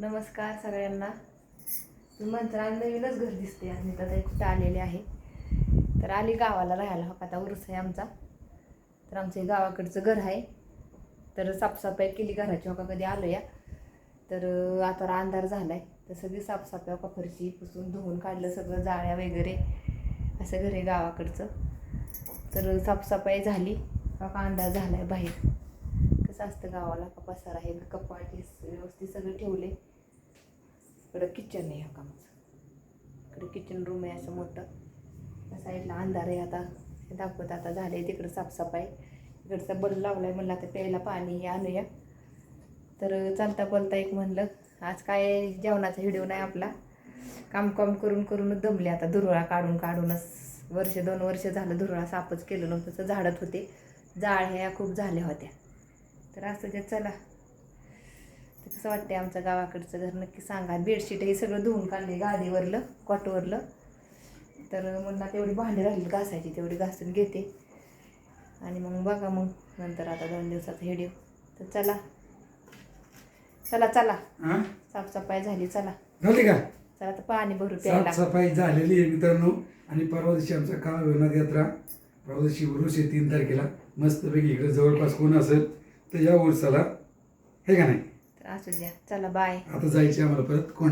नमस्कार सगळ्यांना. तुम्ही आज नवीनच घर दिसते आम्ही तर कुठं आलेले आहे. तर आली गावाला राहायला. हो आता उरस आहे आमचा. तर आमचं गावाकडचं घर आहे. तर साफसफाई केली घराची. हो का कधी आलो या तर आता अंधार झाला आहे तर सगळी साफसफाई हो का फरशी पुसून धुवून काढलं सगळं जाळ्या वगैरे. असं घर आहे गावाकडचं. तर साफसफाई झाली. हो का अंधार झाला आहे बाहेर. कसं असतं गावाला? का पसार आहे कपाट व्यवस्थित सगळं ठेवले इकडं किचन आहे ह्या कामाचं. इकडे किचन रूम आहे असं मोठं. त्या साईडला अंधार आहे आता. हे दाखवत आता झाले तिकडं साफसफाई. इकडचा बल लावलाय म्हणलं आता प्यायला पाणी आणूया. तर चालता बोलता एक म्हणलं आज काय जेवणाचा व्हिडिओ नाही आपला. काम काम करून करूनच दमले आता धुरळा काढून काढूनच. वर्ष दोन वर्ष झालं धुरळा साफच केलं नव्हतं तर झाडत होते. जाळ ह्या खूप झाल्या होत्या. तर असं ते चला. तर कसं वाटतंय आमचं गावाकडचं? घर नक्की सांगा. बेडशीट हे सगळं धुवून काढले गादीवरलं कॉटवरलं. तर म्हणलं तेवढी भांडी राहिली घासायची तेवढी घासून घेते. आणि मग बघा मग नंतर आता दोन दिवसाचा व्हिडिओ. तर चला. चला चला. हा? साफसफाई झाली चला. झाली का? चला तर पाणी भरू प्यायला. साफसफाई झालेली आहे मित्रांनो. आणि परवा दिवशी आमचा काळ होणार यात्रा. परवा दिवशी उरुस आहे तीन तारखेला. मस्तपैकी इकडे जवळपास कोण असेल तर या उरसाला. हे का नाही? असू द्या. चला बाय आता जायचे आम्हाला परत कोण?